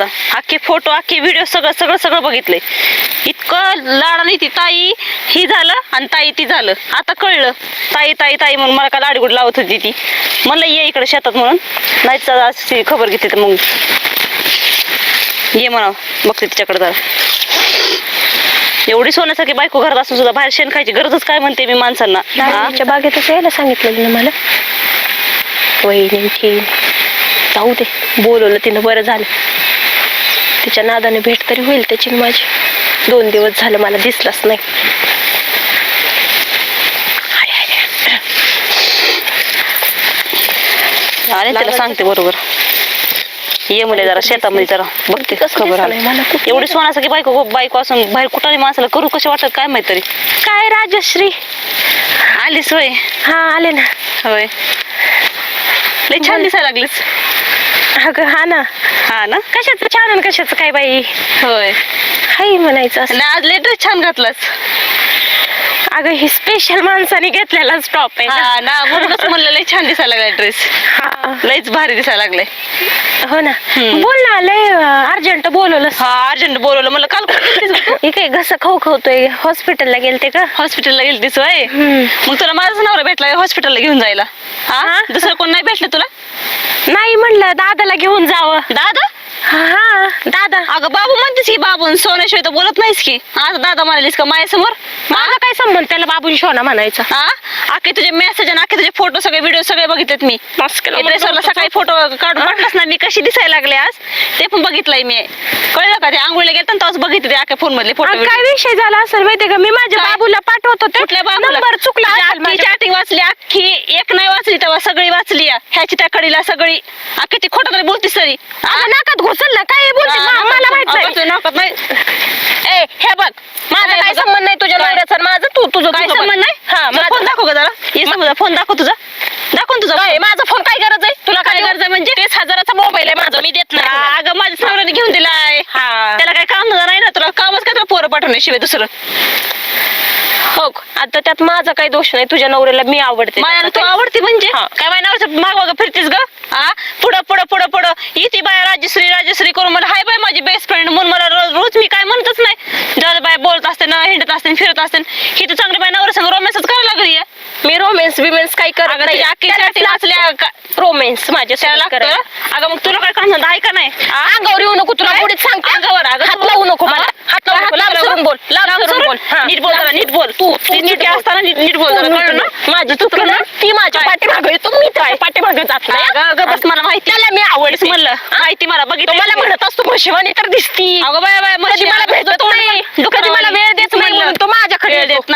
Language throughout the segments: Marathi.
आता अख्खे फोटो अख्खे व्हिडिओ सगळं सगळं सगळं बघितलंय. इतकं लाडाने ती ताई ही झालं आणि ताई ती झालं. आता कळलं. ताई ताई ताई म्हणून मला का लाडीगुड लावत होती ती? म्हणलं ये इकडे शेतात म्हणून. नाही तर अशी खबर घेते तर मग. ये म्हणा बघते तिच्याकडे जरा. एवढी सोन्यासारखी बायको घरात असून सुद्धा बाहेर शेण खायची गरजच काय म्हणते मी माणसांना? नारळीच्या बागेतच यायला सांगितलेलं ना मला. वहिनी जाऊ दे. बोलवलं तिनं बरं झालं. तिच्या नादाने भेट तरी होईल त्याची माझी. दोन दिवस झालं मला दिसलाच नाही. आणि त्याला सांगते बरोबर. ये मुले जरा शेतामध्ये जरा. बघते कसं खबर एवढी सोन्यासारखी बायको बायको असून बाहेर कुठाने माणसाला करू कसे वाटत? काय माहीत तरी. काय राजश्री? आलीस होय. हा आले ना. होय. लय छान दिसायला लागलीस. अगं हा ना. हा ना? कशाचं छान आणि कशाचं काय बाई? होय. हाय म्हणायचं असं. आज ड्रेस छान घातलास. अगं ही स्पेशल माणसाने घेतलेला स्टॉप आहे ना. हा ना म्हणूनच म्हणलं लय छान दिसायला लागलाय ड्रेस हा. लयच भारी दिसायला लागलाय. हो ना. हम्म. बोल ना लय अर्जंट बोलवलं हा अर्जंट बोलवलं. म्हणलं काल? हे काय घसा खाऊ खावतोय हॉस्पिटलला गेलते का? हॉस्पिटलला गेलतीस होय हम्म. मग तुला माझाच नवरा भेटला हॉस्पिटलला घेऊन जायला? हा? हा? दुसरं कोण नाही भेटलं तुला? नाही म्हणलं दादाला घेऊन जावं. दादा? हा दादा. अगं बाबू म्हणतेस की बाबू सोन्याशिवाय तर बोलत नाहीस की. आता दादा म्हणालीस का माझ्यासमोर? माझा काय संबंध? त्याला बाबून शोना म्हणायचा. हा? अख्खे तुझे मेसेज आणि अख्खे तुझे फोटो सगळे व्हिडिओ सगळे बघितलेत मी. ड्रेसवरला सकाळी फोटो काढून मी कशी दिसायला लागले आज? ते पण बघितलंय मी. कळलं का? ते आंघोळीला गेलं तेव्हाच बघितले ते अख्ख्या फोन मधले फोटो काय विषय झाला असेल माहितीये का? मी माझ्या काय? बाबूला पाठवत होते कुठल्या बाबूला? नंबर चुकला असेल माझ्या- चॅटिंग वाचली अख्खी एक नाही वाचली तेव्हा सगळी वाचली. ह्याची त्या कडीला सगळी. अख्खी ती खोटं तरी बोलतीस तरी. अगं नाकात घुसल ना. काय बोलते? मा- मला माहीत नाही. तुझ्या ए हे बघ. माझा काय काय बघ? संबंध नाही तुझ्या काय? नवऱ्याचा माझं? तू तुझं काय तुझं बघ. संबंध नाही? हा माझा फोन दाखव का जरा? ये समजा फोन दाखव तुझा. दाखव ना तुझा काय. माझा फोन काय गरज आहे तुला काय काय गरज आहे म्हणजे तीस हजाराचा मोबाईल आहे माझा मी देत नाही हा, कुणाला. अगं माझ्या सावराने घेऊन दिलाय हा त्याला काय काम धंदा नाही ना तुला कामच काय तुला पाठवण्याशिवाय दुसरं. हो आता त्यात माझा काही दोष नाही तुझ्या नवऱ्याला मी आवडते. मायाला तू आवडती म्हणजे. काय माय नावाचं माग माग फिरतीस ग? हा पुढं पुढं पुढं पुढं. इथे बाय राजश्री राजश्री करून मला हाय बाय माझी बेस्ट फ्रेंड म्हणून मला रोज रोज मी काय म्हणतच नाही. जर बाय बोलत असते ना हिंडत असते फिरत असते ही तर चांगली बाय नवरा संग रोमॅन्सच करायला लागली मी रोमॅन्स बिमेन्स काही करत नाही रोमॅन्स माझ्या त्याला लागतं. अगं मग तुला काय काम धंदा आहे का नाही? अंगावर येऊ नको तुला काय? पुढे सांगते अंगावर, अगं हात तू- लावू नको मला? हात लावू नको. लांब सरून बोल लांब सरून? बोल हा. नीट बोल जरा, नीट बोल. तू ती तू नीट असताना नीट- नीट बोल जरा, तू कळलं ना? माझी चुकलं ना ती माझ्या काय? पाठीमागे येतो मी त्याच्या पाठीमागे जात नाही अगं अगं बस मला माहिती त्याला मी आवडते म्हणलं माहिती मला तो बघितलं मला म्हणत असतो म्हशिवानी तर दिसती अगं बाय बाय कधी मला भेटत नाही कधी मला वेळ देत नाही म्हणून तो माझ्याकडे येतो. देत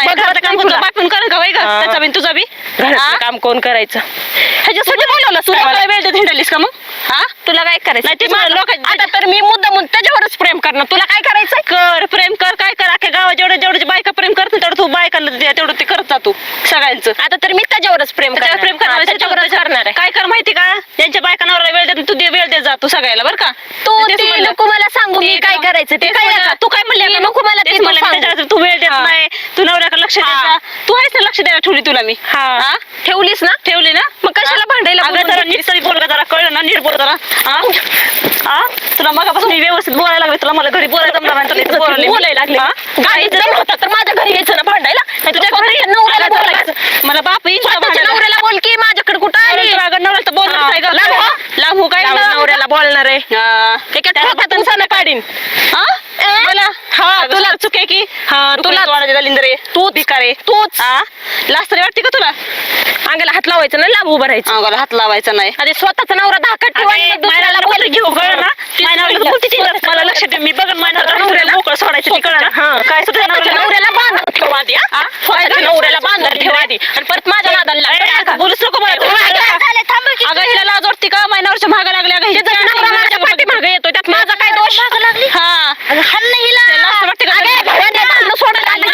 हा. त्याचा बी तुझा बी घरातलं? काम कोण करायचं ह्याच्यासाठी बोलवलं तुला वेळ देत हिंडालीस का मग हा तुला काय करायचं नाही, ते ती लोक- आता तर मी मुद्दा म्हणून त्याच्यावरच प्रेम करणार तुला काय करायचंय कर प्रेम कर काय कर अख्या गावात जेवढं जेवढे बायका प्रेम करत तेवढं तू बायकांना दे, तेवढं ते करत जातो सगळ्यांचं आता तर मी त्याच्यावरच प्रेम त्याच्यावर. प्रेम करणार हा, तर त्याच्यावरच त्याच्या- करणार आहे काय कर माहिती का ज्यांच्या बायकांवर वेळ देत तू दे वेळ देत जातो सगळ्याला बरं का तू तेच ते म्हणलं. नको मला सांगू मी ते काय करायचं ते तेच काय म्हणलं. आता? तू काय म्हणली ते आता? नको मला तेच ते तू म्हणलं, सांगू. त्याच्यावर तू वेळ हा. नाही तू नवऱ्याकडे लक्ष हा. द्यायचा तू आहेस ना लक्ष द्यायला ठेवली तुला मी हा हा? ठेवलीस ना ठेवली ना मग कशाला भांडायला अगं बोलवून जरा घेतलीस? नीट तरी बोल का जरा कळलं ना नीट बोल जरा हा? हा? तुला मगापासून मी व्यवस्थित बोलायला लागले तुला मला घरी बोलायला जमणार नाही तुला इथं बोलायला बोलायला लागले हा? जर होता तर माझ्या घरी यायचं ना भांडायला नाही तुझ्या घरी नवऱ्याला अगं, बोलायचं मला बाप येईल तुला स्वतःच्या भांडायला. नवऱ्याला बोल की माझ्याकडे कुठं आली अगं नवऱ्याला तर बोलणारच हा. आहे गं. लांब हो. लांब हो काय लांब? नवऱ्याला बोलणार आहे हा. एका ठोक्यातून सणं काढीन हा? तुला- चूक आहे की? हा, तुला- दलिंदरे तू भिकारे. तूच. हा लास्ट तरी वाटते का तुला? अंगाला हात लावायचं ना लांब उभं राहायचं. अंगाला हात लावायचा नाही. अरे स्वतःचा नवरा धाकट ठेवा आणि मग दुसऱ्याला बोल घेऊ कळलं ना? मला लक्ष दे मी बघन मायनाला नवऱ्याला? मोकळं सोडायचं हा. ना काय सुद्धा नवऱ्याला बांधून ठेवा आधी नवऱ्याला बांधून ठेवा आधी. आणि परत माझ्या नादाला लागतं का? बोलूच नको मला अगं, झालं, थांब की. अगं हिला लाज वाटते का महिन्यावरच्या महागा लागल्या अगं हिच्या तिचा नवरा माझ्या पाठीमागे येतो त्यात माझा काय दोष हा हिला त्याला असं वाटतं का अगं, भावाने भांडणं सोडायला आली.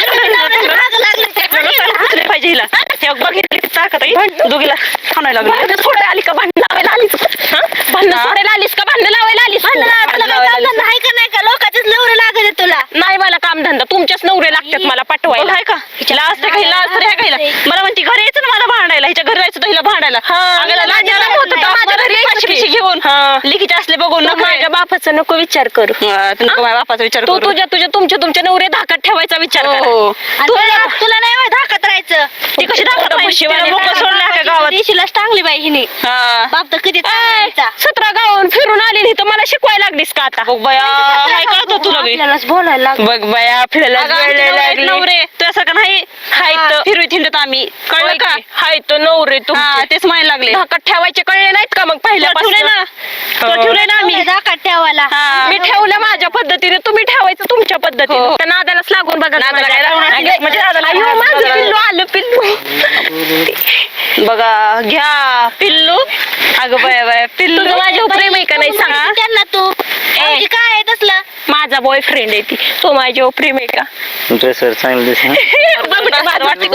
उचलले पाहिजे हिला हे बघ हिला किती ताकद आहे दोघीला खाणायला लागली भांडणं सोडायला आली का भांडणं लावायला आलीस हा? भांडणं हा? सोडायला आलीस का भांडणं लावायला आलीस तू? भांडणं लावायला आलीस. आहे का नाही का लोकांचेच नवरे लागले तुला नाही मला काम धंदा तुमच्याच नवरे लागतात मला बघ पाठवायला आहे का लाज आहे का हिला लाज तरी आहे का हिला मला म्हणती घरी यायचं ना मला भांडायला हिच्या घरी जायचं तर हिला भांडायला हा, अगं, हिला लाज लाज यायला होतं होतं तर माझ्या घरी यायचं पाचशे की. पिशवी घेऊन हा. लिखीचे असले बघून तू नको माझ्या बापाचा नको विचार करू. तू नको माझ्या बापाचा विचार तू करू. तुझ्या तुझ्या तुमच्या तुमच्या नवरे धाकात ठेवायचा विचार हो, कर. हो. तुला तुला नाही धाकात राहायचं. ती कशी तिला मोकळं सोडलं आहे. का गावात दिशीलाच टांगली बाई हिने. हा. बाप तर कधी सतरा गावाहून फिरून आलेली तर मला शिकवायला लागलीस का आता? बघ बया काय कळत तुला बी. आपल्यालाच बोलायला लागलं. बघ बाया फिरायला अगं, आमचे नवरे आहेत नवरे. तुझ्यासारखं नाही. हायत फिरवीत हिंडत आम्ही. कळलं का? हाय तो नवरे तू हा तेच म्हणायला लागले. धाकात ठेवायचे कळले नाहीत का मग तुला ठेवलंय ना. तुला ठेवलंय ना आम्ही. ठेवायला. हा. मी ठेवलं माझ्या पद्धतीने तुम्ही ठेवायचं तुमच्या पद्धतीने. हो. त्या नादालाच लागून बघा माझ्या. म्हणजे. माझं पिल्लू आलं पिल्लू. बघा घ्या पिल्लू. अगं बाया बाया पिल्लू. तुझं माझ्यावर प्रेम आहे का नाही सांग? त्यांना तू. काय आहे तसलं? माझा बॉयफ्रेंड आहे ती. तो माझ्यावर प्रेम आहे का? ड्रेसवर चांगलं दिसत बघ ना, वाटतं?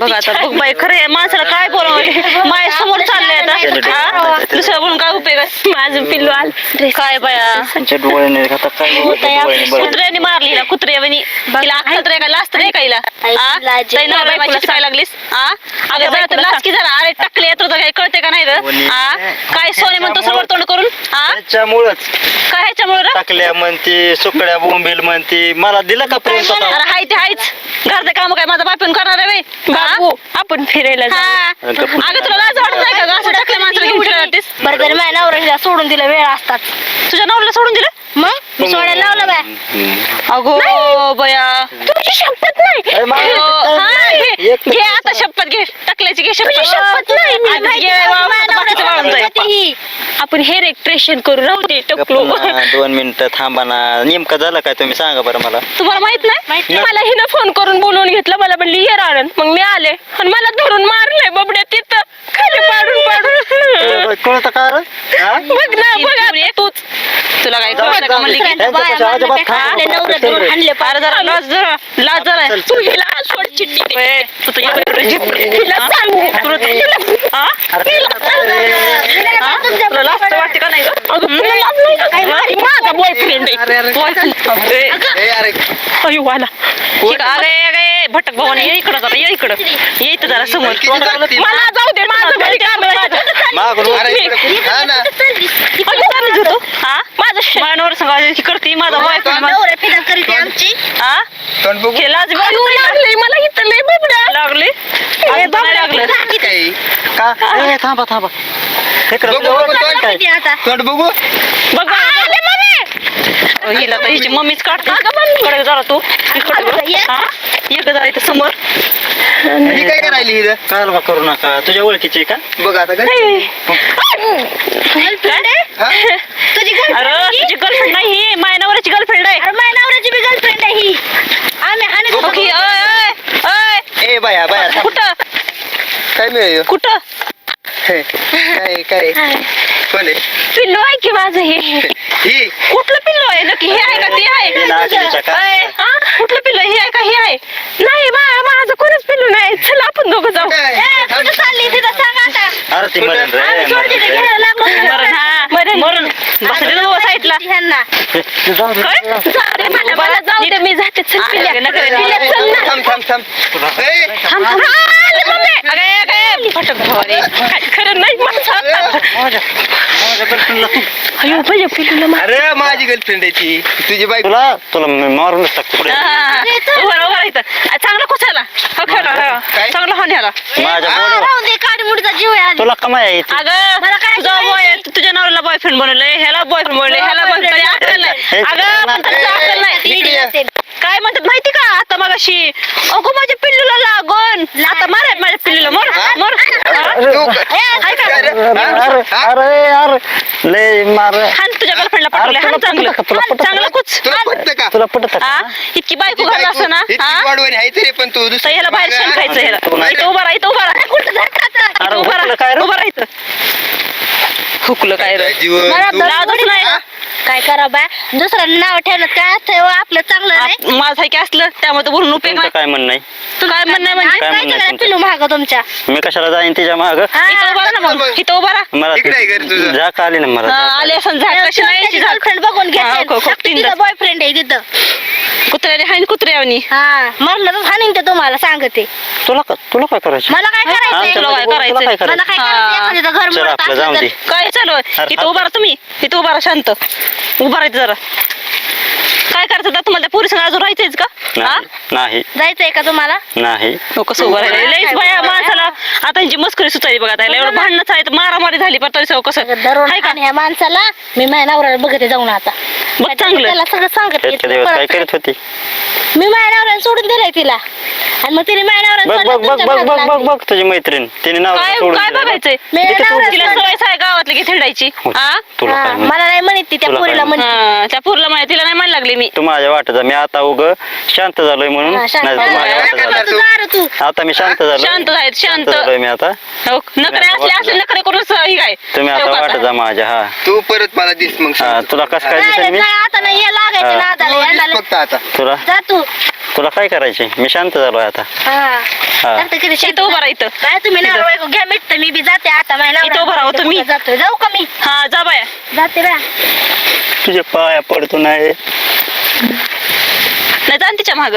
बघ आता बघ बाई खरं आहे माणसाला काय बोलावं? माय समोर चाललंय आता. हा? दुसरं बोलून काय उपयोग आहे? माझं पिल्लू आलं काय बाया? तुमच्या डोळ्याने आता काय डोळ्याने बघ. कुत्र्याने मारली हिला कुत्र्यावानी तिला अक्कल रे का लास्ट रे का हिला? आई, हा? लाज ताई नवरा बायकोला बायकोला शिकायला लागलीस? हा अगं जरा तू लाच की जरा. अरे टाकले येत होतं काय कळते का नाही रे? हा काय सोने म्हणतो समोर तोंड करून? त्याच्यामुळंच काय ह्याच्यामुळे रे टाकल्या म्हणते सुकड्या बोंबील म्हणते. मला दिलं का प्रेम स्वतः? अरे हाय ते हायच. घरचं काम काय? माझा बापून करणार आहे बे? आपण फिरायला जाऊ. हा. अगं तुला लाज वाटत नाही का गं? असं टाकलं माणसाला घेऊन फिरायला जातेस? बरं तरी माझ्या नवऱ्याला सोडून दिला वेळ असतात तुझ्या नवऱ्याला सोडून दिलं? मग? मी सोडायला लावलं बाय. अगो बया. तुझी शपथ नाही. हा, घे घे आता शपथ घे. टाकल्याची घे शपथ नाही, मी माहिती घे, आहे, वा, माझ्या बाकीचं नवऱ्याला वाळून जाईल. सोडून देते ही. आपण हेर एक्सप्रेशन करू राहू दे टकलो दोन मिनिटं थांबा ना नेमकं झालं काय तुम्ही सांगा बरं मला तुम्हाला माहीत नाही माहीत नाही. मला हिनं फोन करून बोलवून घेतलं मला म्हणली ये राणन मग मी आले आणि मला धरून मारलंय बबड्या तिथं खाली पाडून पाडून कळत का रे? हा? बघ ना बघ आता तूच तुला काय कळलं का म्हणली की त्यांच्या बाया पेक्षा मारलं अजिबात काय? थांबू आपले नका. नवरे चल धरून रे. हाणले अरे जरा लाज जरा जरा चल, तू हिला सोड चिड्डी दे. तू तुझ्या हिला सांगू. हा? हा? तुला तर वाटते का नाही गं? अगं, तुला लाज नाही का? काय मारी? माझा बॉयफ्रेंड आहे. Boyfriend. ए, ए, अरे. अयो आला ठीक आहे, अरे अरे भटक भवन. ये इकडं जरा ये इकडं. ये इथं जरा समोर. मला जाऊ दे माझं घरी काम आहे. मागून अरे, हा ना अगं, चालत होतो. हा? माझं श- माझ्या नवरा संग ही करते माझा नवरे फिदा करीत आमची. हा तोंड बघू? हे लाज लागलंय मला इथं लय बिबड्या लागली? अरे लागलं. का? ए, थांबा थांबा. काय? किती आता. तोंड बघू? बघ बघ, बघ. हिला तर हिची मम्मीच काढते. कडे जरा तू इकडे बघ. हा? ये गं जरा इथं समोर. ही काय करायली इथं? कालवा करू नका. तुझ्या ओळखीची आहे का? बघ आता काय? गर्लफ्रेंड आहे? हा? तुझी अरे आहे? तुझी गर्लफ्रेंड नाही ही माझ्या नवऱ्याची गर्लफ्रेंड आहे. अरे माझ्या नवऱ्याची बी गर्लफ्रेंड आहे ही. आम्ही हाणे बघ ही, अय, अय, अय. ए बाया बाया थांब. कुठं? काय मिळेल कुठं? काय काय कोण आहे? पिल्लू आहे की माझं हे? ही. कुठलं पिल्लो? आहे नक्की हे आहे का? ते हे आहे हा? कुठलं पिल्लो? हे आहे का? हे आहे. नाही बा माझं कोणच पिल्लू नाही. चला आपण दोघं जाऊ. कुठं चालली? तिथं सांग आता. अरे ती मरण रे आम्ही सोड मरण तिथे रे. घ्यायला लागलो. मरण. हा. मरण. मरण. बस दे. ना साईडला ह्यांना मला मला जाऊ दे. मी जाते. चल हा, पिल्ल्या. पिल्ल्या, चल ना. थांब थांब थांब. थांब थांब. हा, फटक खरं नाही माझं. माझ्या माझ्या तू अयो अरे माझी गर्लफ्रेंड आहे ती. तुझी बायको. तुला तुला मी मारूनच टाकतो पुढे. इथं चांगलं कुचाला हो खेळा हो. काय? चांगलं हो न्याला माझ्या आ, बोर्डावर राहून दे काडी मुडीचा जीव आहे आधी. तुला कमाई आहे ती. अगं मला काय तुझा? बॉय तुझ्या नवऱ्याला बॉयफ्रेंड बनवलंय ह्याला बॉयफ्रेंड बनवलंय ह्याला बॉयफ्रेंड अक्कल नाही हे- अगं पण त्याचं अक्कल नाही. इडी जाते. काय म्हणतात माहिती का? आता मग अशी अगो माझ्या पिल्लूला लागून. आता मार माझ्या पिल्लूला. मर मर? अरे अरे अरे लय मार. हान तुझ्या गर्लफ्रेंडला पाठवलंय हान तुला चांगलं. हान पटतं चांगलं कुच तुला पटतं का? तुला पटत हा? इतकी बायको घालला असं ना इतकी हा? वाढवणी आहे तरी पण तू तर दुसरी ह्याला बाहेर शेण खायचं ह्याला. इथं उभा राहा इथं उभा राहा. इथं उभा हुकलं राहा. काय रे? उभा राहा इथं हुकलं काय रे? जीवन मला तू- दर- लाजच नाही. हा? काय करा बा? दुसऱ्यांना नाव ठेवलं काय आहे हो? आपलं चांगलं नाही. आप- माझं आहे की असलं त्यामुळे तर बोलून उपयोग तुमचं नाही. काय म्हणणं आहे? काय म्हणणं आहे म्हणजे? काय काय म्हणणं काय तुमचं? पिलू महाग तुमच्या. मी कशाला जाईन तिच्या माग? हा. इथं उभा राहा ना मग. इथं उभा राहा. मला इकडे आहे घरी तुझं. झाक आली ना मला हा, आले. असं झाड कशी नाही यायची झाड गर्लफ्रेंड बघून हा, खो- खो- तीन घेतलं बॉयफ्रेंड आहे तिथं. कुत्र्याने हाईन कुत्र्यावनी. हा मरलं तर हाणीन ते तुम्हाला सांगते. तुला का- तुला काय करायचं? मला काय करायचंय? तुला काय तुला करायचंय? काय मला करायचं काय हा. करायचं एखाद्याचं घर चल मोडत आपलं जाऊ असलं दे तर. काय चालू आहे? अरे, इथं उभा राहा तुम्ही. इथं उभा राहा शांत. उभा राहायचं जरा. काय करायचं आता? तुम्हाला त्या पुरुषांना अजून राहायचंच का? हा? नाही. जायचंय का तुम्हाला? नाही. हो, कसं उभं राहिलं लईच बाया माणसाला आता मस्करी सुचायली बघा त्याला एवढं भांडणच आहे तर मारामारी झाली पण तरी सगळं कसं? दररोज आहे का? ह्या माणसाला मी माझ्या नवऱ्याला बघते जाऊन आता. बघ चांगलं. त्याला सगळं सांगते इतके दिवस काय करत होती? मी माझ्या नवऱ्याला सोडून दिलंय तिला. आणि मग तिने माझ्या बघ नवऱ्याला बघ बघ बघ बघ बघ बघ तुझी मैत्रीण. तिने नाव काय सोडून काय दिलं. बघायचंय? मी इथे तू- नवऱ्याला तिला सोडून- सवय आहे गावातली की थेडायची हा? तुला काय म्हणते? मला नाही म्हणत ती त्या तुला काय पोरीला म्हणते. हा, त्या पुरला माहिती तिला नाही म्हणायला लागली. मी. तू माझ्या वाटत मी आता उग शांत झालोय म्हणून. हा, शांत नाही माझ्या. वाटत तू आता मी शांत झालो शांत आहेत शांत. झालोय मी आता. हो, नखरे असले असले नखरे करून स- ही काय? तुम्ही आता वाटत जा माझ्या हा. तू परत मला दिस मग हा तुला कसं काय दिसेल रे, मी आता नाही हे लागायचं हा. नादाला तू यांना दिस फक्त आता. तुला? जा तू. तुला काय करायचे मी शांत झालोय आता. हा. हा. जाते किती शांत इथं उभं राहा इथं. काय तुम्ही नवरा बायको? घ्या मिटतं. मी बी जाते आता. माझ्या इथं उभं राहा तुम्ही. जातोय? जाऊ का मी? हा जा बाया. जाते बा. तुझ्या पाया पडतो नाही. नाही जा ना तिच्या माग.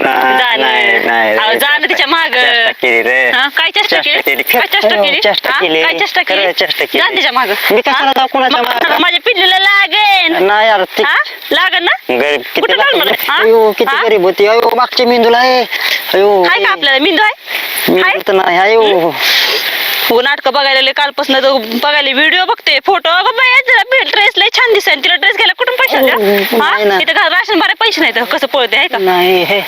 नाही, नाही, नाही रे. जा ना तिच्या माग. काय चेष्टा केली. काय चेष्टा हो, केली? चेष्टा. काय केली? ना तिच्या माग? माझ्या पिल्लीला लागेल नाही यार लागेल ना? कुठं? अयो किती? गरीब होती. अयो मागच्या मेंदूला आहे. अयो हाय का आपल्याला? मिंदू आहे? मेंदू तर नाही अयो. नाटक बघायला कालपासून तो बघायला व्हिडिओ बघते. फोटो ड्रेस लय छान दिसेल तिला ड्रेस घ्यायला कुठून पैसे आले, हो, हा? घरात राशन भराय पैसे नाही तर कसं पळते आहे का? नाही हे.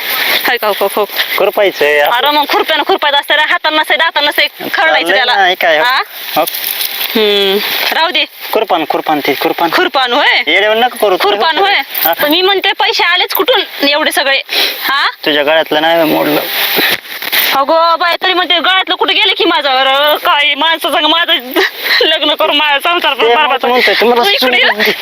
हो हो करपायचंय अरे मग खुरप्यानं खुरपायचं असतं रे, हातानं नसे दातानं नसे खरडायचं त्याला. काय हा? हो. राहू दे. खुरपान खुरपान ते खुरपान. खुरपान होय. नका करू खुरपान होय. हा? मी म्हणते पैसे आलेच कुठून एवढे सगळे? हा? तुझ्या गळ्यातलं नाही मोडलं. अगो बाय तरी म्हणते गळ्यातलं कुठे गेले की माझं? अरे, काय माणसं सांग माझं लग्न करून माझा संसार करून बरबाद तू इकडे ये.